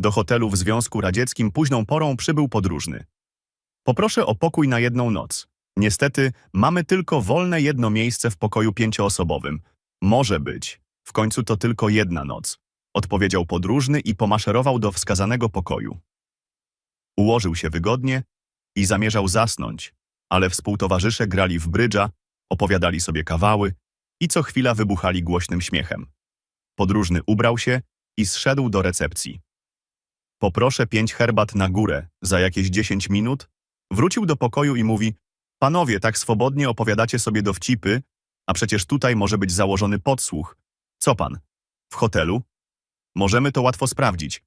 Do hotelu w Związku Radzieckim późną porą przybył podróżny. Poproszę o pokój na jedną noc. Niestety, mamy tylko wolne jedno miejsce w pokoju pięcioosobowym. Może być. W końcu to tylko jedna noc. Odpowiedział podróżny i pomaszerował do wskazanego pokoju. Ułożył się wygodnie i zamierzał zasnąć, ale współtowarzysze grali w brydża, opowiadali sobie kawały i co chwila wybuchali głośnym śmiechem. Podróżny ubrał się i zszedł do recepcji. Poproszę pięć herbat na górę za jakieś dziesięć minut. Wrócił do pokoju i mówi: Panowie, tak swobodnie opowiadacie sobie dowcipy, a przecież tutaj może być założony podsłuch. Co pan? W hotelu? Możemy to łatwo sprawdzić.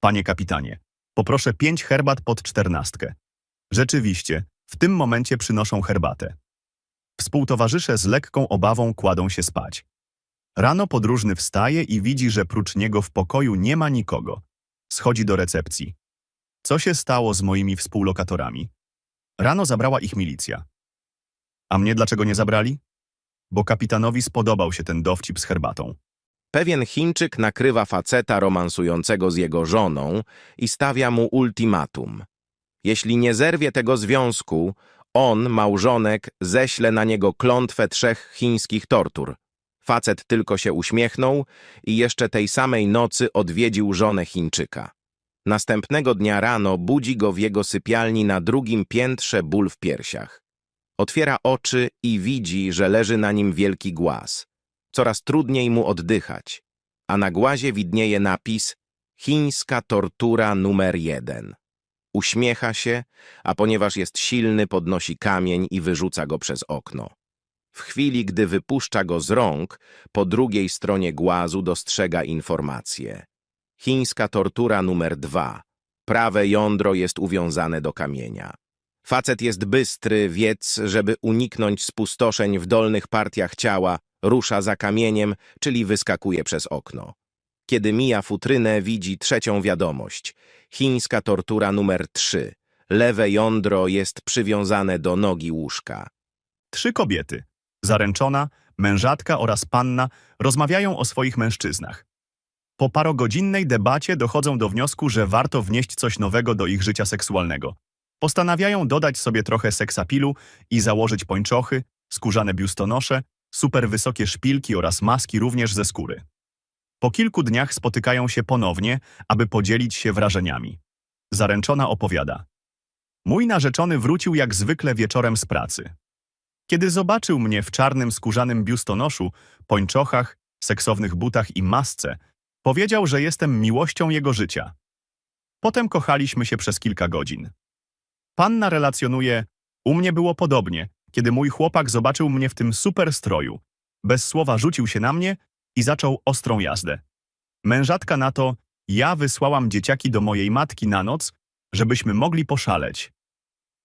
Panie kapitanie, poproszę pięć herbat pod czternastkę. Rzeczywiście, w tym momencie przynoszą herbatę. Współtowarzysze z lekką obawą kładą się spać. Rano podróżny wstaje i widzi, że prócz niego w pokoju nie ma nikogo. Schodzi do recepcji. Co się stało z moimi współlokatorami? Rano zabrała ich milicja. A mnie dlaczego nie zabrali? Bo kapitanowi spodobał się ten dowcip z herbatą. Pewien Chińczyk nakrywa faceta romansującego z jego żoną i stawia mu ultimatum. Jeśli nie zerwie tego związku, on, małżonek, ześle na niego klątwę trzech chińskich tortur. Facet tylko się uśmiechnął i jeszcze tej samej nocy odwiedził żonę Chińczyka. Następnego dnia rano budzi go w jego sypialni na drugim piętrze ból w piersiach. Otwiera oczy i widzi, że leży na nim wielki głaz. Coraz trudniej mu oddychać, a na głazie widnieje napis Chińska tortura numer jeden. Uśmiecha się, a ponieważ jest silny, podnosi kamień i wyrzuca go przez okno. W chwili, gdy wypuszcza go z rąk, po drugiej stronie głazu dostrzega informację. Chińska tortura numer dwa. Prawe jądro jest uwiązane do kamienia. Facet jest bystry, wiedz, żeby uniknąć spustoszeń w dolnych partiach ciała, rusza za kamieniem, czyli wyskakuje przez okno. Kiedy mija futrynę, widzi trzecią wiadomość. Chińska tortura numer 3. Lewe jądro jest przywiązane do nogi łóżka. Trzy kobiety, zaręczona, mężatka oraz panna, rozmawiają o swoich mężczyznach. Po parogodzinnej debacie dochodzą do wniosku, że warto wnieść coś nowego do ich życia seksualnego. Postanawiają dodać sobie trochę seksapilu i założyć pończochy, skórzane biustonosze, super wysokie szpilki oraz maski również ze skóry. Po kilku dniach spotykają się ponownie, aby podzielić się wrażeniami. Zaręczona opowiada. Mój narzeczony wrócił jak zwykle wieczorem z pracy. Kiedy zobaczył mnie w czarnym skórzanym biustonoszu, pończochach, seksownych butach i masce, powiedział, że jestem miłością jego życia. Potem kochaliśmy się przez kilka godzin. Panna relacjonuje, u mnie było podobnie, kiedy mój chłopak zobaczył mnie w tym super stroju. Bez słowa rzucił się na mnie i zaczął ostrą jazdę. Mężatka na to, ja wysłałam dzieciaki do mojej matki na noc, żebyśmy mogli poszaleć.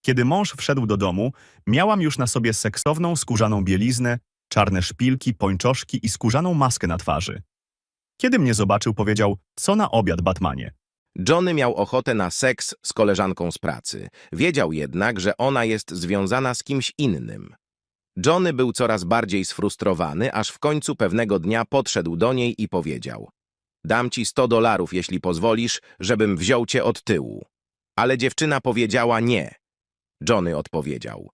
Kiedy mąż wszedł do domu, miałam już na sobie seksowną skórzaną bieliznę, czarne szpilki, pończoszki i skórzaną maskę na twarzy. Kiedy mnie zobaczył, powiedział, co na obiad, Batmanie. Johnny miał ochotę na seks z koleżanką z pracy. Wiedział jednak, że ona jest związana z kimś innym. Johnny był coraz bardziej sfrustrowany, aż w końcu pewnego dnia podszedł do niej i powiedział Dam ci 100 dolarów, jeśli pozwolisz, żebym wziął cię od tyłu. Ale dziewczyna powiedziała nie. Johnny odpowiedział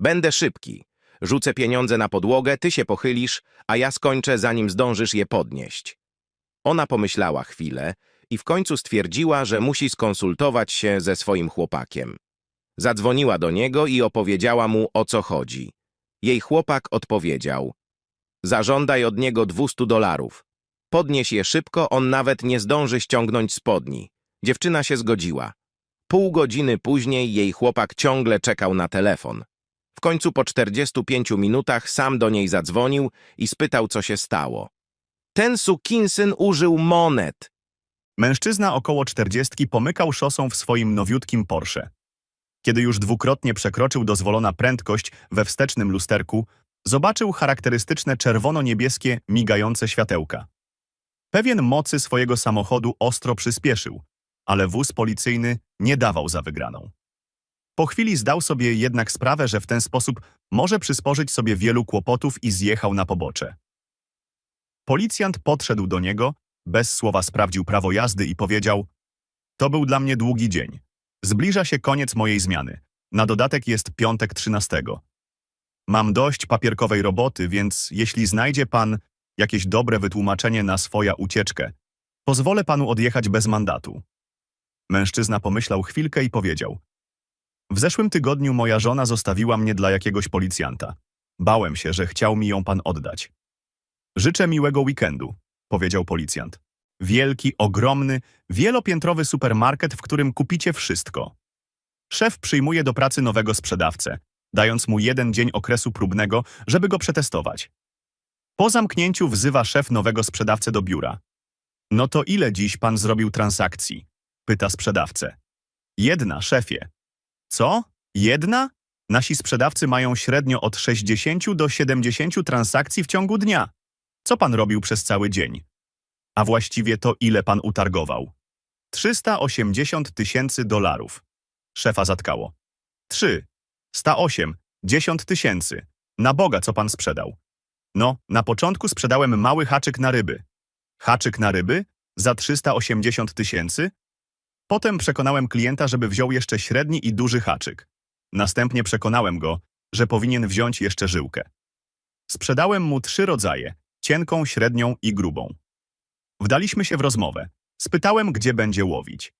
Będę szybki. Rzucę pieniądze na podłogę, ty się pochylisz, a ja skończę, zanim zdążysz je podnieść. Ona pomyślała chwilę i w końcu stwierdziła, że musi skonsultować się ze swoim chłopakiem. Zadzwoniła do niego i opowiedziała mu, o co chodzi. Jej chłopak odpowiedział. Zażądaj od niego 200 dolarów. Podnieś je szybko, on nawet nie zdąży ściągnąć spodni. Dziewczyna się zgodziła. Pół godziny później jej chłopak ciągle czekał na telefon. W końcu po 45 minutach sam do niej zadzwonił i spytał, co się stało. Ten sukinsyn użył monet. Mężczyzna około czterdziestki pomykał szosą w swoim nowiutkim Porsche. Kiedy już dwukrotnie przekroczył dozwolona prędkość we wstecznym lusterku, zobaczył charakterystyczne czerwono-niebieskie, migające światełka. Pewien mocy swojego samochodu ostro przyspieszył, ale wóz policyjny nie dawał za wygraną. Po chwili zdał sobie jednak sprawę, że w ten sposób może przysporzyć sobie wielu kłopotów i zjechał na pobocze. Policjant podszedł do niego, bez słowa sprawdził prawo jazdy i powiedział To był dla mnie długi dzień. Zbliża się koniec mojej zmiany. Na dodatek jest piątek 13. Mam dość papierkowej roboty, więc jeśli znajdzie pan jakieś dobre wytłumaczenie na swoja ucieczkę, pozwolę panu odjechać bez mandatu. Mężczyzna pomyślał chwilkę i powiedział: W zeszłym tygodniu moja żona zostawiła mnie dla jakiegoś policjanta. Bałem się, że chciał mi ją pan oddać. Życzę miłego weekendu, powiedział policjant. Wielki, ogromny, wielopiętrowy supermarket, w którym kupicie wszystko. Szef przyjmuje do pracy nowego sprzedawcę, dając mu jeden dzień okresu próbnego, żeby go przetestować. Po zamknięciu wzywa szef nowego sprzedawcę do biura. No to ile dziś pan zrobił transakcji? Pyta sprzedawcę. Jedna, szefie. Co? Jedna? Nasi sprzedawcy mają średnio od 60 do 70 transakcji w ciągu dnia. Co pan robił przez cały dzień? A właściwie to ile pan utargował? 380 tysięcy dolarów. Szefa zatkało. 3. 108. 10 tysięcy. Na Boga, co pan sprzedał? No, na początku sprzedałem mały haczyk na ryby. Haczyk na ryby? Za 380 tysięcy? Potem przekonałem klienta, żeby wziął jeszcze średni i duży haczyk. Następnie przekonałem go, że powinien wziąć jeszcze żyłkę. Sprzedałem mu trzy rodzaje, cienką, średnią i grubą. Wdaliśmy się w rozmowę. Spytałem, gdzie będzie łowić.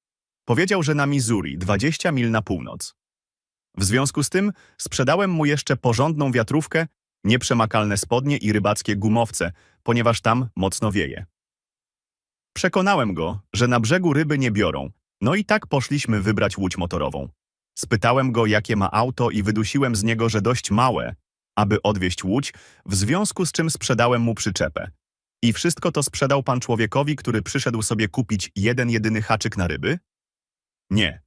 Powiedział, że na Missouri, 20 mil na północ. W związku z tym sprzedałem mu jeszcze porządną wiatrówkę, nieprzemakalne spodnie i rybackie gumowce, ponieważ tam mocno wieje. Przekonałem go, że na brzegu ryby nie biorą, no i tak poszliśmy wybrać łódź motorową. Spytałem go, jakie ma auto i wydusiłem z niego, że dość małe, aby odwieźć łódź, w związku z czym sprzedałem mu przyczepę. I wszystko to sprzedał pan człowiekowi, który przyszedł sobie kupić jeden jedyny haczyk na ryby? Nie.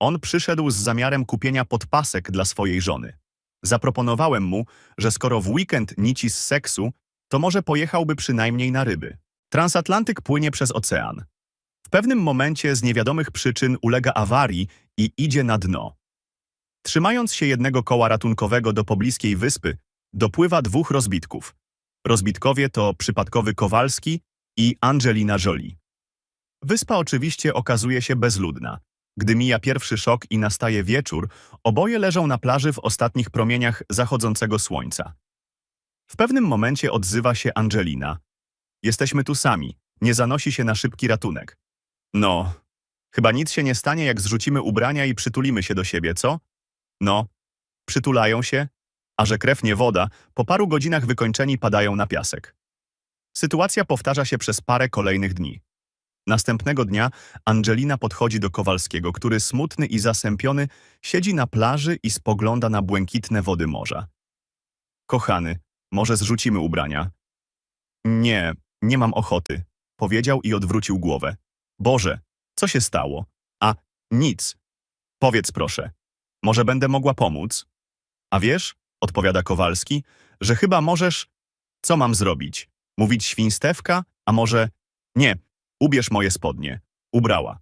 On przyszedł z zamiarem kupienia podpasek dla swojej żony. Zaproponowałem mu, że skoro w weekend nici z seksu, to może pojechałby przynajmniej na ryby. Transatlantyk płynie przez ocean. Pewnym momencie z niewiadomych przyczyn ulega awarii i idzie na dno. Trzymając się jednego koła ratunkowego do pobliskiej wyspy, dopływa dwóch rozbitków. Rozbitkowie to przypadkowy Kowalski i Angelina Jolie. Wyspa oczywiście okazuje się bezludna. Gdy mija pierwszy szok i nastaje wieczór, oboje leżą na plaży w ostatnich promieniach zachodzącego słońca. W pewnym momencie odzywa się Angelina. Jesteśmy tu sami, nie zanosi się na szybki ratunek. No, chyba nic się nie stanie, jak zrzucimy ubrania i przytulimy się do siebie, co? No, przytulają się, a że krew nie woda, po paru godzinach wykończeni padają na piasek. Sytuacja powtarza się przez parę kolejnych dni. Następnego dnia Angelina podchodzi do Kowalskiego, który smutny i zasępiony siedzi na plaży i spogląda na błękitne wody morza. Kochany, może zrzucimy ubrania? Nie, nie mam ochoty, powiedział i odwrócił głowę. Boże, co się stało? A, nic. Powiedz proszę, może będę mogła pomóc? A wiesz, odpowiada Kowalski, że chyba możesz... Co mam zrobić? Mówić świństewka? A może... Nie, ubierz moje spodnie. Ubrała.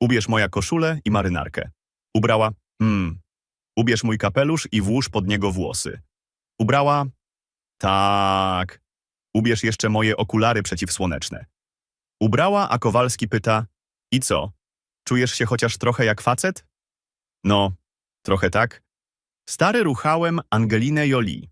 Ubierz moja koszulę i marynarkę. Ubrała... Hmm. Ubierz mój kapelusz i włóż pod niego włosy. Ubrała... Tak. Ubierz jeszcze moje okulary przeciwsłoneczne. Ubrała, a Kowalski pyta... I co? Czujesz się chociaż trochę jak facet? No, trochę tak. Stary ruchałem Angelinę Jolie.